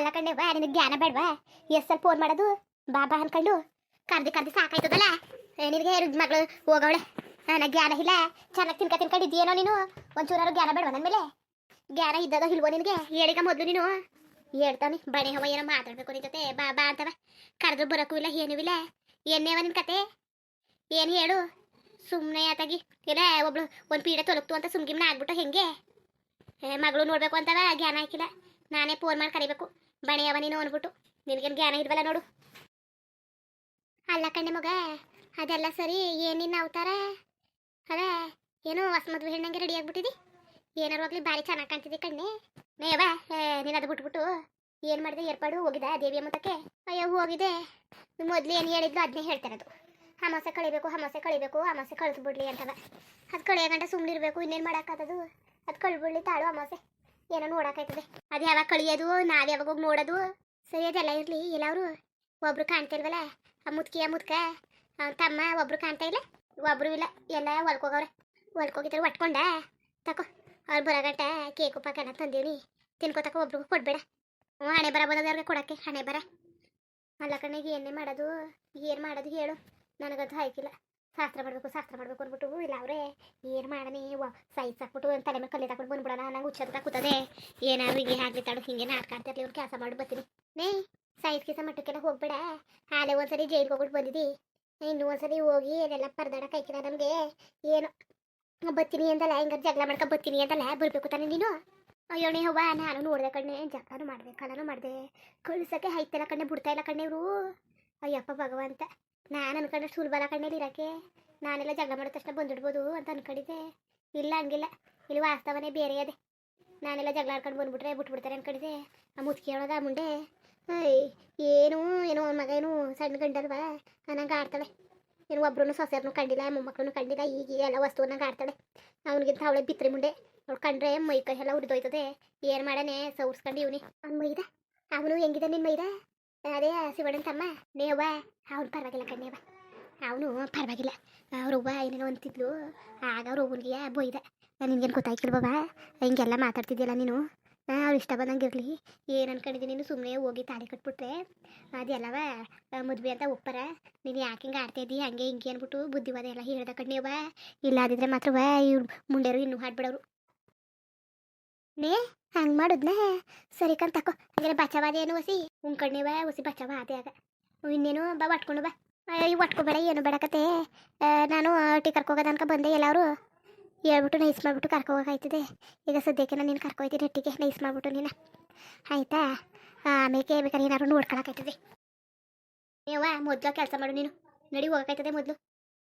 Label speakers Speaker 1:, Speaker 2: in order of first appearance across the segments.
Speaker 1: ಅಲ್ಲ ಕಣ್ಣೆ ಬಾ ನಿನಗೆ ಜ್ಞಾನ ಬೇಡವಾ? ಎಸ್ಸಲ್ ಫೋನ್ ಮಾಡೋದು? ಬಾಬಾ ಅನ್ಕೊಂಡು. ಕರ್ದಿ ಕರ್ದಿ ಸಾಕಾಯ್ತದಲ್ಲ? ನಿನಗೆ ರುಜ್ ಮಗಳು ಹೋಗವಳೆ. ನನಗೆ ಜ್ಞಾನ ಇಲ್ಲ. ಚೆನ್ನಾಗಿ ತಿನ್ಕ, ತಿನ್ಕೊಂಡಿದ್ದೀಯೇನೋ ನೀನು? ಒಂಚೂರಾರು ಜ್ಞಾನ ಬೇಡವಾ ನನ್ನ ಮೇಲೆ? ಜ್ಞಾನ ಇದ್ದದ ಇಲ್ವೋ ನಿನಗೆ? ಹೇಳಿಗ ಮೊದಲು ನೀನು? ಹೇಳ್ತಾನೆ ಬಣೆ ಹವ ಏನೋ ಮಾತಾಡ್ಬೇಕು ನಿನ್ ಜೊತೆ. ಬಾಬಾ ಅಂತವ. ಕರೆದ್ರು ಬರೋಕ್ಕೂ ಇಲ್ಲ, ಏನೂ ಇಲ್ಲ. ನಿನ್ ಕತೆ? ಏನು ಹೇಳು? ಸುಮ್ಮನೆ ಆತಾಗಿ. ಇಲ್ಲ ಒಬ್ಳು ಒಂದು ಪೀಡೆ ತೊಲಗ್ತು ಅಂತ ಸುಮ್ಗಿಮ್ನ ಆಗ್ಬಿಟ್ಟು ಹೆಂಗೆ? ಮಗಳು ನೋಡ್ಬೇಕು ಅಂತವ ಜ್ಞಾನ ಹಾಕಿಲ್ಲ. ನಾನೇ ಫೋನ್ ಮಾಡಿ ಕರಿಬೇಕು. ಬಣೆಯವ ನೀನು ಅಂದ್ಬಿಟ್ಟು ನಿನಗೇನು ಜ್ಞಾನ ಇದ್ವಲ್ಲ ನೋಡು. ಅಲ್ಲ ಕಣ್ಣೆ ಮಗ, ಅದೆಲ್ಲ ಸರಿ ಏನಿನ್ನ ಅವತಾರ? ಅದೇ, ಏನು ಹೊಸ ಮದುವೆ ಹೆಣ್ಣಂಗೆ ರೆಡಿ ಆಗ್ಬಿಟ್ಟಿದಿ? ಏನಾರು ಹೋಗ್ಲಿ ಭಾರಿ ಚೆನ್ನಾಗಿ ಕಾಣ್ತಿದ್ದೆ ಕಣ್ಣೆ. ನೇವ ನೀನು ಅದು ಬಿಟ್ಬಿಟ್ಟು ಏನು ಮಾಡಿದೆ, ಏರ್ಪಾಡು ಹೋಗಿದೆ ದೇವಿಯ ಅಮ್ಮತಕ್ಕೆ? ಅಯ್ಯೋ, ಹೋಗಿದೆ. ಮೊದ್ಲು ಏನು ಹೇಳಿದ್ಲು ಅದನ್ನೇ ಅದು. ಅಮಾಸೆ ಕಳಿಬೇಕು ಅಮಾಸೆ ಕಳಿಬೇಕು ಅಮಾಸೆ ಕಳಿಸ್ಬಿಡ್ಲಿ ಅಂತವ. ಅದು ಕಳಿಯ ಗಂಟ ಸುಮ್ಮನೆ ಇರಬೇಕು ಇನ್ನೇನು ಮಾಡೋಕ್ಕಾಗದು ಅದು ಕಳ್ಬಿಡ್ಲಿ ತಾಳು ಅಮಾಸೆ ಏನೋ ನೋಡೋಕ್ಕಾಯ್ತದೆ ಅದು ಯಾವಾಗ ಕಳಿಯೋದು ನಾವು ಯಾವಾಗ ಹೋಗಿ ನೋಡೋದು? ಸರಿ ಅದೆಲ್ಲ ಇರಲಿ ಎಲ್ಲವರು ಒಬ್ರು ಕಾಣ್ತಿಲ್ವಲ್ಲ ಆ ಮುದ್ಕಿ, ಆ ಮುದ್ಕ? ಅವ್ನ ತಮ್ಮ ಒಬ್ರು ಕಾಣ್ತಾ ಇಲ್ಲ? ಒಬ್ರು ಇಲ್ಲ, ಎಲ್ಲ ಹೊಲ್ಕೋಗವ್ರೆ. ಹೊಲ್ಕೋಗಿದ್ರೆ ಒಟ್ಕೊಂಡ? ತಕೋ, ಅವ್ರು ಬರೋ ಗಂಟ ಕೇಕು ಪಕ್ಕನ ತಂದೀವಿ ತಿನ್ಕೋ ಒಬ್ರಿಗೂ ಕೊಡ್ಬೇಡ. ಹ್ಞೂ, ಹಣೆ ಬರ ಬಂದದವ್ರಿಗೆ ಕೊಡಕ್ಕೆ, ಹಣೆ ಬರ. ಅಲ್ಲ ಕಣ್ಣಿಗೆ ಏನೇ ಮಾಡೋದು? ಏನು ಮಾಡೋದು ಹೇಳು. ನನಗದು ಆಯ್ಕಿಲ್ಲ ಶಾಸ್ತ್ರ ಮಾಡಬೇಕು ಶಾಸ್ತ್ರ ಮಾಡಬೇಕು ಅಂದ್ಬಿಟ್ಟು ಇಲ್ಲ ಅವರೇ, ಏನು ಮಾಡನಿ ಸೈಜ್ ಹಾಕ್ಬಿಟ್ಟು ಒಂದ್ ತಲೆ ಮೇಲೆ ಕಲ್ಲಿ ತಗೊಂಡು ಬಂದ್ಬಿಡೋಣ, ನಂಗೆ ಹುಚ್ಚದ ಕೂತದೆ. ಏನಾದ್ರು ಹಿಂಗೆ ತಡ ತಾಡು, ಹಿಂಗೆ ನಾಟಕ ಇರ್ಲಿ ಇವ್ರು ಕೆಲಸ ಮಾಡಿ ಬರ್ತೀನಿ. ನೇ ಸೈಸ್ ಕೆಲಸ ಮಟ್ಟಕ್ಕೆಲ್ಲ ಹೋಗ್ಬೇಡ. ಹಾಲೆ ಒಂದ್ಸರಿ ಜೈಲ್ಗೆ ಹೋಗ್ಬಿಟ್ಟು ಬಂದಿದ್ದಿ ಇನ್ನು ಒಂದ್ಸರಿ ಹೋಗಿ ಏನೆಲ್ಲ ಪರದಾಡ ಕೈಕಿಲ್ಲ ನಮಗೆ, ಏನು ಬತ್ತೀನಿ ಅಂತಲ್ಲ ಹಿಂಗಾರು ಜಗಳ ಮಾಡ್ಕೊ ಬತ್ತೀನಿ ಅಂತಲ್ಲ ಬರ್ಬೇಕು ತಾನೆ ನೀನು? ಅಯ್ಯೋಣೆ ಹವ್ವ ನಾನು ನೋಡ್ದೆ ಕಣ್ಣೆ, ಜಗಳನು ಮಾಡಿದೆ ಕಳನು ಮಾಡಿದೆ. ಕಳ್ಸಕ್ಕೆ ಹೈತಲ್ಲ ಕಣ್ಣೆ, ಬಿಡ್ತಾ ಇಲ್ಲ ಕಣ್ಣೆ ಇವರು. ಅಯ್ಯಪ್ಪ ಭಗವಂತ. ನಾನು ಅನ್ಕೊಂಡ್ರೆ ಸುಲಭ ಕಣ್ಣಲ್ಲಿ ಇರೋಕ್ಕೆ. ನಾನೆಲ್ಲ ಜಗಳ ಮಾಡಿದ ತಕ್ಷಣ ಬಂದ್ಬಿಡ್ಬೋದು ಅಂತ ಅನ್ಕೊಂಡಿದ್ದೆ. ಇಲ್ಲ ಹಂಗಿಲ್ಲ, ಇಲ್ಲಿ ವಾಸ್ತವನೇ ಬೇರೆ ಅದೇ. ನಾನೆಲ್ಲ ಜಗಳ ಆಡ್ಕೊಂಡು ಬಂದ್ಬಿಟ್ರೆ ಬಿಟ್ಬಿಡ್ತಾರೆ ಅನ್ಕೊಂಡಿದ್ದೆ. ಆ ಒಳಗ ಆ ಮುಂಡೆ. ಏನು, ಏನೋ ಅವ್ನ ಮಗ ಏನು ಸಣ್ಣ ಗಂಡಲ್ವಾ? ನಂಗೆ ಆಡ್ತಾಳೆ. ಏನು ಒಬ್ರು ಸೊಸೆಯರ್ನು ಕಂಡಿಲ್ಲ ಮೊಮ್ಮಕ್ಕಳನ್ನು ಕಂಡಿಲ್ಲ ಈಗ ಎಲ್ಲ ವಸ್ತುವನ್ನ ಆಡ್ತಾಳೆ. ಅವನಿಗಿಂತ ಅವಳೆ ಬಿತ್ರಿ ಮುಂಡೆ. ಅವ್ಳು ಕಂಡ್ರೆ ಮೈ ಕೈ ಎಲ್ಲ ಉರಿದೋಯ್ತದೆ. ಏನು ಮಾಡನೆ? ಸೌರ್ಸ್ಕೊಂಡು ಇವನಿ. ಅವ್ನು ಮೈದ? ಅವನು ಹೆಂಗಿದೆ ನಿನ್ನ ಮೈದ? ಅದೇ ಶಿವಣ್ಣನ ತಮ್ಮ. ನೇವ ಅವ್ನು ಪರವಾಗಿಲ್ಲ ಕಣ್ಣೇವ ಅವನು ಪರವಾಗಿಲ್ಲ. ಅವ್ರವ್ವ ಏನೇನೋ ಅಂತಿದ್ಲು. ಆಗ ಅವ್ರ ಅವ್ವನಿಗೆ ಬೊಯ್ದ ನಿನ್ಗೇನು ಗೊತ್ತಾಯ್ಕಿಲ್ಲ ಬಾಬಾ ಹಿಂಗೆಲ್ಲ ಮಾತಾಡ್ತಿದ್ದೀಯಲ್ಲ ನೀನು? ಅವ್ರು ಇಷ್ಟ ಬಂದಂಗೆ ಇರಲಿ ಏನು ಅನ್ಕೊಂಡಿದ್ದೀನಿ, ನೀನು ಸುಮ್ಮನೆ ಹೋಗಿ ತಾಳಿ ಕಟ್ಬಿಟ್ರೆ. ಅದೆಲ್ಲವ ಮದುವೆ ಅಂತ ಒಪ್ಪರ. ನೀನು ಯಾಕೆ ಹಿಂಗೆ ಆಡ್ತಾ ಇದ್ದೀ ಹಂಗೆ ಹಿಂಗೆ ಅಂದ್ಬಿಟ್ಟು ಬುದ್ಧಿವಾದ ಎಲ್ಲ ಹೇಳ್ದ ಕಣ್ಣೇವ ಇಲ್ಲ ಆದಿದ್ರೆ ಮಾತ್ರವ ಇವ್ರು ಮುಂಡೆರು ಇನ್ನೂ ಹಾಡ್ಬಿಡೋರು. ನೇ ಹಂಗೆ ಮಾಡುದ್ನ? ಸರಿ ಕಣ್ ತಕೋ. ಹಂಗಾರೆ ಬಚಾವಾದ ಏನು ಹೊಸಿ ಬಾ ಹೊಸಿ ಬಚಾವ ಅದೇ ಆಗ. ಇನ್ನೇನು ಬಾ ಒಟ್ಕೊಂಡು ಬಾ. ಅಯ್ಯೋ ಒಟ್ಕೊಬೇಡ ಏನು ಬೇಡಕತ್ತೆ ಆ, ನಾನು ಟಿ ಕರ್ಕೋಗೋದ ಅನ್ಕ ಬಂದೆ ಎಲ್ಲಾರು. ಹೇಳ್ಬಿಟ್ಟು ನೈಸ್ ಮಾಡಿಬಿಟ್ಟು ಕರ್ಕೋಗಾಯ್ತದೆ. ಈಗ ಸದ್ಯಕ್ಕೆ ನಾನು ನೀನು ಕರ್ಕೊಯ್ತೀನಿ ಒಟ್ಟಿಗೆ ನೈಸ್ ಮಾಡಿಬಿಟ್ಟು ನೀನು. ಆಯ್ತಾ? ಆಮೇಲೆ ಬೇಕಾದ್ರೆ ಏನಾದ್ರು ನೋಡ್ಕೊಳಕಾಯ್ತದೆ. ನೀವ ಮೊದಲು ಕೆಲಸ ಮಾಡು ನೀನು. ನಡಿ ಹೋಗಕಾಯ್ತದೆ ಮೊದಲು.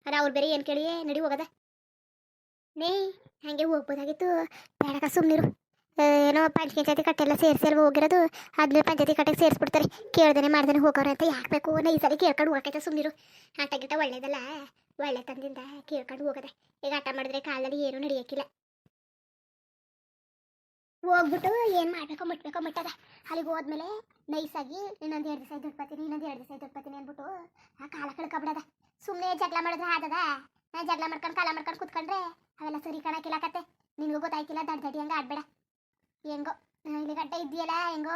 Speaker 1: ಅದ ಅವ್ರು ಬೇರೆ ಏನು ಕೇಳಿ ನಡಿ ಹೋಗದ. ನೇ ಹಂಗೆ ಹೋಗ್ಬೋದಾಗಿತ್ತು. ಬೇಡಕ ಸುಮ್ಮನಿರು ಏನೋ ಪಂಚಾಯತಿ ಕಟ್ಟೆಲ್ಲ ಸೇರಿಸಿ ಅಲ್ಲಿ ಹೋಗಿರೋದು. ಅದನ್ನ ಪಂಚಾಯತಿ ಕಟ್ಟೆಗೆ ಸೇರಿಸ್ಬಿಡ್ತಾರೆ. ಕೇಳ್ದೇನೆ ಮಾಡ್ದೇನೆ ಹೋಗೋರು ಅಂತ. ಯಾಕೆ ಬೇಕು? ನೈಸರಿ ಕೇಳ್ಕೊಂಡು ಹೋಗಕೈತೆ ಸುಮ್ಮನಿರು ಆಟ ಗಿಟ ಒಳ್ಳೇದಲ್ಲ. ಒಳ್ಳೆ ತಂದಿಂದ ಕೇಳ್ಕೊಂಡು ಹೋಗದೆ. ಈಗ ಆಟ ಮಾಡಿದ್ರೆ ಕಾಲದಲ್ಲಿ ಏನೂ ನಡೆಯೋಕ್ಕಿಲ್ಲ ಹೋಗ್ಬಿಟ್ಟು ಏನು ಮಾಡಬೇಕು ಮುಟ್ಬೇಕೋ ಮುಟ್ಟದ. ಅಲ್ಲಿಗೆ ಹೋದ್ಮೇಲೆ ನೈಸಾಗಿ ಇನ್ನೊಂದು ಎರಡು ದಿವಸ ದುಡ್ಡು ಇನ್ನೊಂದು ಎರಡು ದಿವಸ ದುಡ್ಡು ಅಂದ್ಬಿಟ್ಟು ಆ ಕಾಲ ಕಳ್ಕೊಬಿಡದ. ಸುಮ್ಮನೆ ಜಗಳ ಮಾಡಿದ್ರೆ ಆದದ? ನಾ ಜಗಳ ಮಾಡ್ಕೊಂಡು ಕಾಲ ಮಾಡ್ಕೊಂಡು ಕುತ್ಕೊಂಡ್ರೆ ಅವೆಲ್ಲ ಸರಿ ಕಾಣಕ್ಕಿಲ್ಲ ಕತೆ. ನಿನಗೂ ಗೊತ್ತಾಯ್ತಿಲ್ಲ ದಡ್ಡ ದಡಿ ಹಂಗೆ ಆಡ್ಬೇಡ. ಹೆಂಗೋ ಇಲ್ಲಿ ಗಂಟೆ ಇದೆಯಲ್ಲ ಹೆಂಗೋ,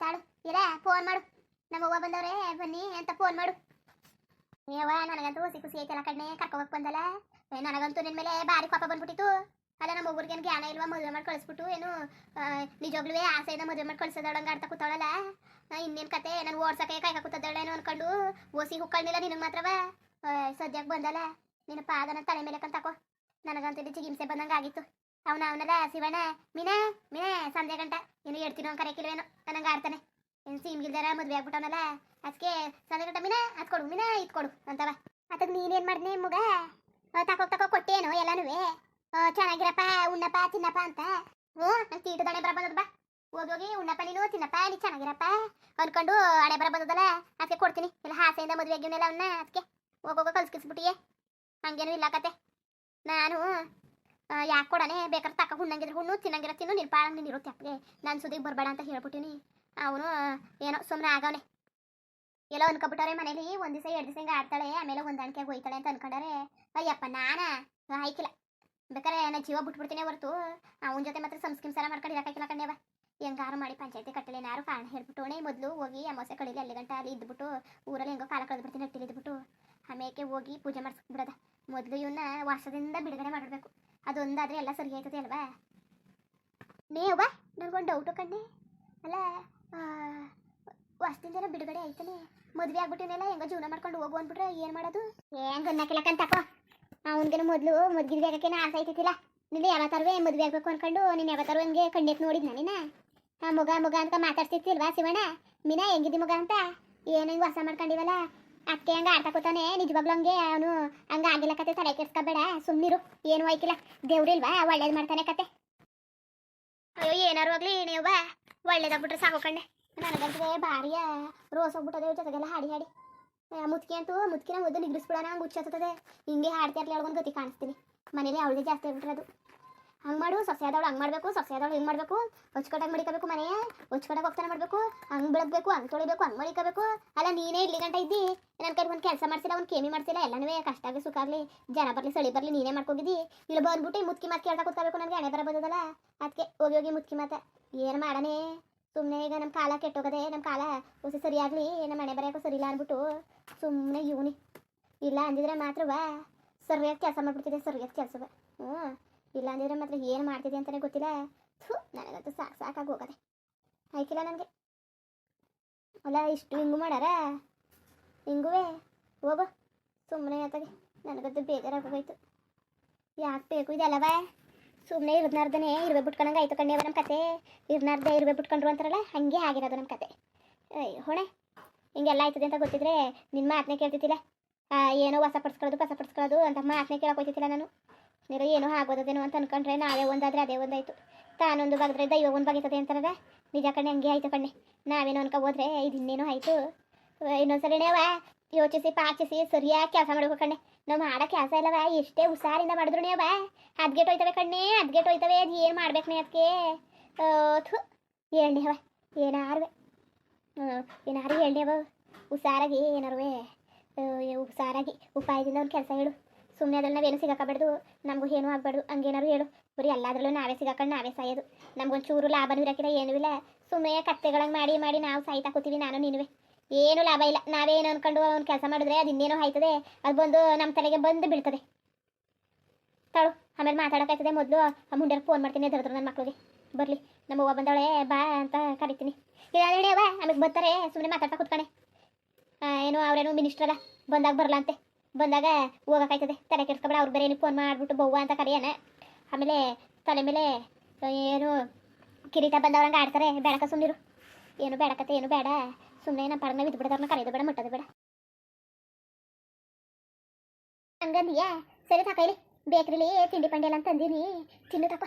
Speaker 1: ತಾಳು, ಇರ ಫೋನ್ ಮಾಡು. ನಮ್ಮ ಅವ್ವ ಬಂದವ್ರೆ, ಬನ್ನಿ, ಅಂತ ಫೋನ್ ಮಾಡು. ಏವ ನನಗಂತೂ ಹುಸಿ ಖುಷಿ ಐತಲ್ಲ ಕಣ್ಣೆ, ಕರ್ಕೋಬೇಕು ಬಂದಲ್ಲ. ನನಗಂತೂ ನಿನ್ ಮೇಲೆ ಭಾರಿ ಕೋಪ ಬಂದ್ಬಿಟ್ಟಿತ್ತು. ಅಲ್ಲ, ನಮ್ಮ ಒಬ್ಬರಿಗೆ ಏನು ಜ್ಞಾನ ಇಲ್ವಾ, ಮದುವೆ ಮಾಡಿ ಕಳಿಸ್ಬಿಟ್ಟು, ಏನು ನಿಜವಾಗ್ಲೂ ಆಸೆಯಿಂದ ಮದುವೆ ಮಾಡಿ ಕಳ್ಸೋದಳಂಗೆ ಆಡ್ತಾ ಕೂತಾಳಲ್ಲ. ಇನ್ನೇನು ಕತೆ, ನಾನು ಓಡ್ಸಕ್ಕೆ ಕೈ ಕೂತದಳೇನೋ ಅನ್ಕೊಂಡು, ಓಸಿ ಹುಕ್ಕಳ್ನಿಲ್ಲ ನಿನಗೆ ಮಾತ್ರವ? ಸದ್ಯಕ್ಕೆ ಬಂದಲ್ಲ. ನಿನ್ನ ಪಾದನ ತಲೆ ಮೇಲೆ ಕಂತಾಕೋ ನನಗಂತೂ ಹಿಂಸೆ ಬಂದಂಗೆ ಆಗಿತ್ತು ಅವನ ಅವನದ ಶಿವಣ್ಣ ಮೀನಾ ಮೀನಾ ಸಂಜೆ ಗಂಟ. ಏನು ಹೇಳ್ತೀನೋ ಕರೆಕಿಲ್ವೇನೋ ನನಗೆ ಆಡ್ತಾನೆ. ಏನು ಸೀಮ್ಗಿಲ್ದಾರ ಮದುವೆ ಆಗ್ಬಿಟ್ಟವನಲ್ಲ ಅದಕ್ಕೆ ಸಂಜೆ ಗಂಟ, ಮೀನಾ, ಅದ್ ಕೊಡು, ಮೀನಾ, ಇದ್ ಕೊಡು ಅಂತವ. ಅದಕ್ಕೆ ನೀನೇನು ಮಾಡಿದ್ನಿ ಮುಗ ತಕೋ ತಕೋ ಕೊಟ್ಟೇನು ಎಲ್ಲನೂ ಚೆನ್ನಾಗಿರಪ್ಪ, ಉಣ್ಣಪ್ಪ, ತಿನ್ನಪ್ಪ ಅಂತ. ಹ್ಞೂ, ನಂಗೆ ತೀಟು ದಣೆ ಬರ ಬಂದದ ಬಾ. ಹೋಗಿ ಹೋಗಿ, ಉಣ್ಣಪ್ಪ ನೀನು, ತಿನ್ನಪ್ಪ, ನೀ ಚೆನ್ನಾಗಿರಪ್ಪ ಅನ್ಕೊಂಡು ಹಣೆ ಬರ ಬಂದದಲ್ಲ ಅದಕ್ಕೆ ಕೊಡ್ತೀನಿ. ಎಲ್ಲ ಹಾಸೆಯಿಂದ ಮದುವೆ ಆಗಿವನೆಲ್ಲ ಅವನ್ನ ಅದಕ್ಕೆ ಹೋಗೋಗ ಕಲ್ಸ್ಕಿಸ್ಬಿಟ್ಟಿಯೇ. ಹಂಗೇನು ಇಲ್ಲ ಕತೆ. ನಾನು ಯಾಕೆ ಕೊಡನೆ ಬೇಕಾದ್ರೆ ತಕ್ಕ ಹುಣ್ಣಂಗಿದ್ರೆ ಹುಣ್ಣು ತಿನ್ನಂಗಿರ ತಿನ್ನು ನಿನ್ ಪಾಳ ನೀನು ಇರುತ್ತೆ ಅಪ್ಪಗೆ ನಾನು ಸುದಿಗೆ ಬರಬೇಡ ಅಂತ ಹೇಳ್ಬಿಟ್ಟಿನಿ. ಅವನು ಏನೋ ಸುಮ್ಮನೆ ಆಗವನೆ. ಎಲ್ಲೋ ಅನ್ಕೊಬಿಟ್ಟವ್ರೆ ಮನೇಲಿ, ಒಂದ್ ದಿವಸ ಎರಡು ದಿವಸ ಹಿಂಗೆ ಆಡ್ತಾಳೆ, ಆಮೇಲೆ ಹೊಂದಾಣಿಕೆಗೆ ಹೋಯ್ತಾಳೆ ಅಂತ ಅನ್ಕೊಂಡಾರೆ ಅಯ್ಯಪ್ಪ, ನಾನ? ಆಯ್ಕಿಲ್ಲ. ಬೇಕಾರೆ ನಾನು ಜೀವ ಬಿಟ್ಬಿಡ್ತೀನಿ ಹೊರತು. ಅವನ ಜೊತೆ ಮಾತ್ರ ಸಂಸ್ಕಿಂಸಾರ ಮಾಡ್ಕೊಂಡು ಇರಕ್ಕಾಗಿಲ್ಲ ಕಣ್ಣೇವ ಹೆಂಗಾರು ಮಾಡಿ ಪಂಚಾಯತಿ ಕಟ್ಟಲೆ ಏನಾರು ಕಾರಣ ಹೇಳ್ಬಿಟ್ಟೋಣೆ ಮೊದಲು ಹೋಗಿ ಅಮಾವಾಸ್ಯೆ ಕಳೀಲಿ ಅಲ್ಲಿ ಗಂಟ ಅಲ್ಲಿ ಇದ್ಬಿಟ್ಟು, ಊರಲ್ಲಿ ಹೆಂಗೋ ಕಾಲ ಕಳೆದು ಹಟ್ಟಿಲಿ ಇದ್ಬಿಟ್ಟು. ಆಮೇಲೆ ಹೋಗಿ ಪೂಜೆ ಮಾಡಿಸ್ಬಿಡೋದ ಮೊದಲು ಇವನ್ನ ವಾಸದಿಂದ ಬಿಡುಗಡೆ ಮಾಡಬೇಕು ಅದೊಂದಾದ್ರೆ ಎಲ್ಲ ಸರಿ ಆಯ್ತದೆ ಅಲ್ವಾ? ನೇವ ನನಗೊಂದು ಡೌಟು ಕಣ್ಣೆ. ಅಲ್ಲ ವಾಸದಿಂದ ಬಿಡುಗಡೆ ಆಯ್ತಾನೆ ಮದ್ವೆ ಆಗ್ಬಿಟ್ಟಿನೆಲ್ಲ ಹೆಂಗ ಜೀವನ ಮಾಡ್ಕೊಂಡು ಹೋಗು ಅಂದ್ಬಿಟ್ರೆ ಏನು ಮಾಡೋದು? ಹೆಂಗ ಅನ್ನಕ್ಕಿಲ್ಲಕ್ಕಂತಕೋ ಅವನ್ಗೆ ಮೊದಲು ಮದ್ಗಿದ್ವಿ ಆಗಕ್ಕೆ ಆಸೆ ಐತಿಲ್ಲ ನೀನು ಯಾವತ್ತಾರುವೆ ಮದುವೆ ಆಗ್ಬೇಕು ಅನ್ಕೊಂಡು ನೀನು ಯಾವತ್ತಾರು ಹಂಗೆ ಕಣ್ಣೆತ್ ನೋಡಿದ್ ನಾನಿನ ಆ, ಮಗ ಮಗ ಅಂತ ಮಾತಾಡ್ತಿರ್ತಿಲ್ವಾ ಶಿವಣ್ಣ? ಮೀನಾ ಹೆಂಗಿದ್ದಿ ಮಗ ಅಂತ? ಏನು ಹಿಂಗೆ ವಾಸ ಮಾಡ್ಕೊಂಡಿವಲ್ಲ? ಅಕ್ಕೆ ಹಂಗೆ ಆಡ್ತಾ ಕೂತಾನೆ ನಿಜವಾಗ್ಲೂ ಹಂಗೆ ಅವನು ಹಂಗೆ ಆಗಿಲ್ಲ ಕತೆ ತಲೆ ಕೆಡ್ಸ್ಕೊಬೇಡ ಸುಮ್ಮನಿರು ಏನು ಆಯ್ಕಿಲ್ಲ ದೇವ್ರಿಲ್ವಾ ಒಳ್ಳೇದು ಮಾಡ್ತಾನೆ ಕತೆ. ಅಯ್ಯೋ ಏನಾರು ಆಗ್ಲಿ ನೀವು ಒಳ್ಳೇದಾಗ್ಬಿಟ್ರೆ ಸಾಕು ಕಣ್ಣೆ. ನನಗಂತೂ ಭಾರಿಯ ರೋಸ್ ಹೋಗ್ಬಿಟ್ಟದೆ ಜೊತೆಗೆಲ್ಲ ಹಾಡಿ ಹಾಡಿ. ಆ, ಮುದ್ಕಿ ಅಂತೂ ಮುದ್ಕಿನ ಓದು ನಿಗ್ರಿಸ್ಬಿಡೋಣ ಹಂಗೆ ಹುಚ್ಚತ್ತದೆ ಹಿಂಗೆ ಹಾಡ್ತಾ ಇರ್ಲಿ ಒಳಗೊಂದು ಗತಿ ಕಾಣಿಸ್ತೀನಿ. ಮನೇಲಿ ಅವಳಿಗೆ ಜಾಸ್ತಿ ಆಗ್ಬಿಟ್ರದು ಹಂಗೆ ಮಾಡು ಸೊಸೆ ಆದವಳು ಹಂಗೆ ಮಾಡಬೇಕು ಸೊಸೆ ಆದವಳು ಹಿಂಗೆ ಮಾಡಬೇಕು ಹೊಚ್ಕಟ್ಟಾಗಿ ಮಡಿಕೋಬೇಕು ಮನೆಯ. ಹೊಚ್ಕಟ್ಟಾಗಿ ಹೋಗ್ತಾನೆ ಮಾಡಬೇಕು, ಹಂಗೆ ಬೆಳಗ್ಬೇಕು ಹಂಗೆ ತೊಳಿಬೇಕು, ಹಂಗೆ ಮಲಿಕಬೇಕು ಅಲ್ಲ, ನೀನೇ ಇಲ್ಲಿ ಗಂಟ ಇದ್ದಿ ನನ್ನ ಕೈ ಒಂದು ಕೆಲಸ ಮಾಡ್ಸಿಲ್ಲ, ಒಂದು ಕೇಮಿ ಮಾಡಿಸಿಲ್ಲ, ಎಲ್ಲನೂ ಕಷ್ಟ ಆಗಲಿ ಸುಖ ಆಗಲಿ, ಜನ ಬರಲಿ, ಸಳಿ ಬರಲಿ, ನೀನೇ ಮಾಡ್ಕೊಂಡಿದ್ದಿ ಇಲ್ಲಿ ಬಂದ್ಬಿಟ್ಟು ಮುತ್ಕಿ ಮಾತು ಕೇಳ್ತಾ ಕೂತ್ಕೋಬೇಕು, ನನಗೆ ಹಣೆ ಬರ ಬಂದದಲ್ಲ. ಅದಕ್ಕೆ ಹೋಗಿ ಹೋಗಿ ಮುತ್ಕಿ ಮಾತ. ಏನು ಮಾಡನೇ ಸುಮ್ಮನೆ ಈಗ ನಮ್ಮ ಕಾಲ ಕೆಟ್ಟೋಗದೆ ನಮ್ಮ ಕಾಲ ಹೊಸ ಸರಿಯಾಗಲಿ ನಮ್ಮ ಮನೆ ಬರೆಯೋಕ್ಕೂ ಸರಿ ಇಲ್ಲ ಅಂದ್ಬಿಟ್ಟು ಸುಮ್ಮನೆ ಇವನಿ. ಇಲ್ಲ ಅಂದಿದ್ರೆ ಮಾತ್ರವ ಸರಿಯಾಗಿ ಕೆಲಸ ಮಾಡ್ಬಿಡ್ತಿದ್ದೆ, ಸರಿಯಾಗಿ ಕೆಲಸವ ಹ್ಞೂ ಇಲ್ಲ ಅಂದಿದ್ರೆ ಮಾತ್ರ ಏನು ಮಾಡ್ತಿದೆ ಅಂತಲೇ ಗೊತ್ತಿಲ್ಲ. ಥೂ, ನನಗಂತೂ ಸಾಕು ಸಾಕಾಗಿ ಹೋಗದೆ. ಆಯ್ಕಿಲ್ಲ ನನಗೆ. ಅಲ್ಲ, ಇಷ್ಟು ಹಿಂಗು ಮಾಡಾರ? ಹಿಂಗುವೆ? ಹೋಗು. ಸುಮ್ಮನೆ ಆತಾಗೆ ನನಗಂತೂ ಬೇಜಾರಾಗೋಯ್ತು ಯಾಕೆ ಬೇಕು ಇದೆಲ್ಲವಾ ಸುಮ್ಮನೆ ಇರ್ನಾರ್ದನೆ ಇರುವೆ ಬಿಟ್ಕೊಂಡಂಗೆ ಆಯ್ತು ಕಣ್ಣೆ ನಮ್ಮ ಕತೆ. ಇರ್ನಾರ್ದೆ ಇರುವೆ ಬಿಟ್ಕೊಂಡ್ರು ಅಂತಾರಲ್ಲ, ಹಾಗೆ ಆಗಿರೋದು ನಮ್ಮ ಕತೆ. ಏಯ್, ಹೊಣೆ. ಹಿಂಗೆಲ್ಲ ಆಯ್ತದೆ ಅಂತ ಗೊತ್ತಿದ್ರೆ ನಿನ್ನ ಮಾತನ್ನೇ ಕೇಳ್ತಿದ್ದಿಲ್ಲ. ಏನೋ ಹೊಸ ಪಡಿಸ್ಕೊಳ್ಳೋದು ಹೊಸ ಪಡಿಸ್ಕೊಳ್ಳೋದು ಅಂತ ಮಾತನ್ನೇ ಕೇಳೋಕೆ ಹೋಗ್ತಿದ್ದಿಲ್ಲ ನಾನು. ನೀರು ಏನೋ ಆಗೋದೇನೋ ಅಂತ ಅನ್ಕೊಂಡ್ರೆ ನಾವೇ ಒಂದಾದ್ರೆ ಅದೇ ಒಂದಾಯ್ತು. ತಾನೊಂದು ಬಗದ್ರೆ ದೈವ ಒಂದು ಬಗೆತದೆ ಅಂತಾರದ ನಿಜ ಕಣ್ಣೆ, ಹಂಗೆ ಆಯ್ತು ಕಣ್ಣೆ. ನಾವೇನೋ ಅನ್ಕೊ ಹೋದ್ರೆ ಇದು ಇನ್ನೇನೋ ಆಯ್ತು ಯೋಚಿಸಿ, ಪಾಚಿಸಿ, ಸರಿಯಾಗಿ ಕೆಲಸ ಮಾಡ್ಬೇಕು ಕಣ್ಣೆ. ನಾವು ಮಾಡೋ ಕೆಲಸ ಇಲ್ಲವ, ಎಷ್ಟೇ ಹುಷಾರಿಂದ ಮಾಡಿದ್ರು ನೇವ. ಅದ್ಗೆಟ್ ಹೋಯ್ತವೆ ಕಣ್ಣೆ ಅದ್ಗೆಟ್ ಹೋಯ್ತವೆ, ಅದು ಏನು ಮಾಡ್ಬೇಕು ನೀ ಅದಕ್ಕೆ ಥು ಹೇಳ್ನೇವ ಏನಾರುವೆ. ಏನಾರು ಹೇಳ್ನೇವ ಹುಷಾರಾಗಿ, ಏನಾರುವೆ. ಹುಷಾರಾಗಿ, ಉಪಾಯದಿಂದ ಒಂದು ಕೆಲಸ ಹೇಳು. ಸುಮ್ಮನೆ ಅದ್ರಲ್ಲಿ ನಾವೇನು ಸಿಗಾಕಬಾರ್ದು? ನಮಗೂ ಏನೂ ಆಗಬಾರ್ದು. ಹಂಗೇನಾರು ಹೇಳು. ಬರೀ ಎಲ್ಲದರಲ್ಲೂ ನಾವೇ ಸಿಗಾಕೊಂಡು ನಾವೇ ಸಾಯೋದು. ನಮ್ಗೊಂದು ಚೂರು ಲಾಭನೂ ಏನೂ ಇಲ್ಲ. ಸುಮ್ಮನೆ ಕತ್ತೆಗಳಂಗೆ ಮಾಡಿ ಮಾಡಿ ನಾವು ಸಾಯ್ತಾ ಕೂತೀವಿ ನಾನು ನೀನುವೆ. ಏನು ಲಾಭ ಇಲ್ಲ. ನಾವೇನು ಅನ್ಕೊಂಡು ಅವ್ನು ಕೆಲಸ ಮಾಡಿದ್ರೆ ಅದು ಇನ್ನೇನೋ ಆಯ್ತದೆ. ಅದು ಬಂದು ನಮ್ಮ ತಲೆಗೆ ಬಂದು ಬೀಳ್ತದೆ. ತಾಳು, ಆಮೇಲೆ ಮಾತಾಡೋಕ್ಕಾಯ್ತದೆ ಮೊದಲು. ಆ ಮುಂಡ್ಯಾರ ಫೋನ್ ಮಾಡ್ತೀನಿ ಎದುರಿದ್ರು ನನ್ನ ಮಕ್ಕಳಿಗೆ ಬರಲಿ. ನಮ್ಮ ಅವ್ವ ಬಂದವಳೆ ಬಾ ಅಂತ ಕರಿತೀನಿ. ಇಲ್ಲ ಹೇಳಿ ಅವ್ವ. ಆಮೇಲೆ ಬರ್ತಾರೆ. ಸುಮ್ಮನೆ ಮಾತಾಡ್ತಾ ಕೂತ್ಕೊಂಡೆ ಏನು, ಅವರೇನು ಮಿನಿಸ್ಟ್ರಲ್ಲ ಬಂದಾಗ ಬರಲ್ಲ ಅಂತೆ. ಬಂದಾಗ ಹೋಗೋಕ್ಕಾಯ್ತದೆ ತಲೆ ಕೆಡ್ಸ್ಕೊಬೇಡ, ಅವ್ರು ಬೇರೆ ಫೋನ್ ಮಾಡಿಬಿಟ್ಟು ಬವ್ವ ಅಂತ ಕರೆಯೋಣ ಆಮೇಲೆ ತಲೆ ಮೇಲೆ ಏನು ಕಿರೀಟ ಬಂದವ್ರಂಗೆ ಆಡ್ತಾರೆ. ಬೇಡಕ ಸುಮ್ಮನಿರು ಏನು ಬೇಡಕತ್ತೆ ಏನು ಬೇಡ. ಸುಮ್ಮನೆ ನಮ್ಮ ಪಡನ ಬಿದ್ದು ಬಿಡೋದನ್ನ ಕರೆಯೋದು ಬೇಡ, ಮುಟ್ಟೋದು ಬೇಡ. ಹಂಗಂದಿಯಾ? ಸರಿ ತಕೈಲಿ ಬೇಕ್ರಿಲಿ ತಿಂಡಿ ಪಂಡಿ ಎಲ್ಲ ತಂದೀನಿ. ತಿನ್ನು ತಪ್ಪ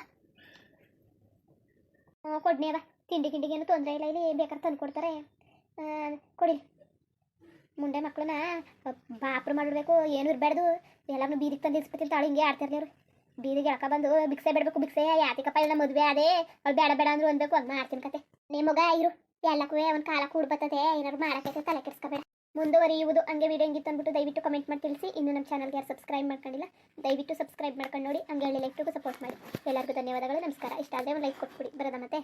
Speaker 1: ಕೊಡ್ನೇವ ತಿಂಡಿ ಗಿಂಡಿಗೇನು ತೊಂದರೆ ಇಲ್ಲ ಇಲ್ಲಿ ಬೇಕಾದ್ರೆ ತಂದು ಕೊಡ್ತಾರೆ ಕೊಡಿಲಿ. ಕೊಡಿ ಮುಂಡೆ ಮಕ್ಕಳನ್ನ ಬಾಪ್ರ ಮಾಡಿಡ್ಬೇಕು ಏನು ಇರಬಾರ್ದು ಎಲ್ಲರೂ ಬೀದಿಗೆ ತಂದು ತಾಳು, ಹಿಂಗೆ ಅವರು. ಬೀದಿಗೆ ಎಳ್ಕ ಬಂದು ಬಿಕ್ಸೆ ಬಿಡಬೇಕು ಬಿಕ್ಸೆ ಯಾತಿಕಪ್ಪ ಇಲ್ಲ ಮದುವೆ ಅದೇ ಅವ್ಳು ಬೇಡ ಬೇಡ ಅಂದ್ರು ಅನ್ಬೇಕು ಹಂಗೆ ಮಾಡ್ತೀನಿ ಕತೆ. ನಿಮಗ ಇರು, ಎಲ್ಲಕ್ಕೂ ಒಂದು ಕಾಲ ಕೂಡ ಬರ್ತದೆ. ಏನಾದ್ರು ಮಾಡಕ್ಕೆ ತಲೆ ಕೆಡಿಸ್ಕೋಬೇಡ. ಮುಂದುವರಿಯುವುದು ಹಂಗೆ ವಿಡಿಯೋ ಹೆಂಗಿತ್ತು ಅಂದ್ಬಿಟ್ಟು ದಯವಿಟ್ಟು ಕಮೆಂಟ್ ಮಾಡಿ ತಿಳಿಸಿ. ಇನ್ನು ನಮ್ಮ ಚಾನಲ್ಗೆ ಯಾರು ಸಬ್ಸ್ಕ್ರೈಬ್ ಮಾಡ್ಕೊಂಡಿಲ್ಲ, ದಯವಿಟ್ಟು ಸಬ್ಸ್ಕ್ರೈಬ್ ಮಾಡ್ಕೊಂಡು ನೋಡಿ. ಹಂಗೆ ಹೇಳಿ ಲೈಕ್ಟಿಗೂ ಸಪೋರ್ಟ್ ಮಾಡಿ. ಎಲ್ಲರಿಗೂ ಧನ್ಯವಾದಗಳು, ನಮಸ್ಕಾರ. ಇಷ್ಟ ಆದರೆ ಒಂದು ಲೈಕ್ ಕೊಟ್ಬಿಡಿ. ಬರೋದ ಮತ್ತೆ.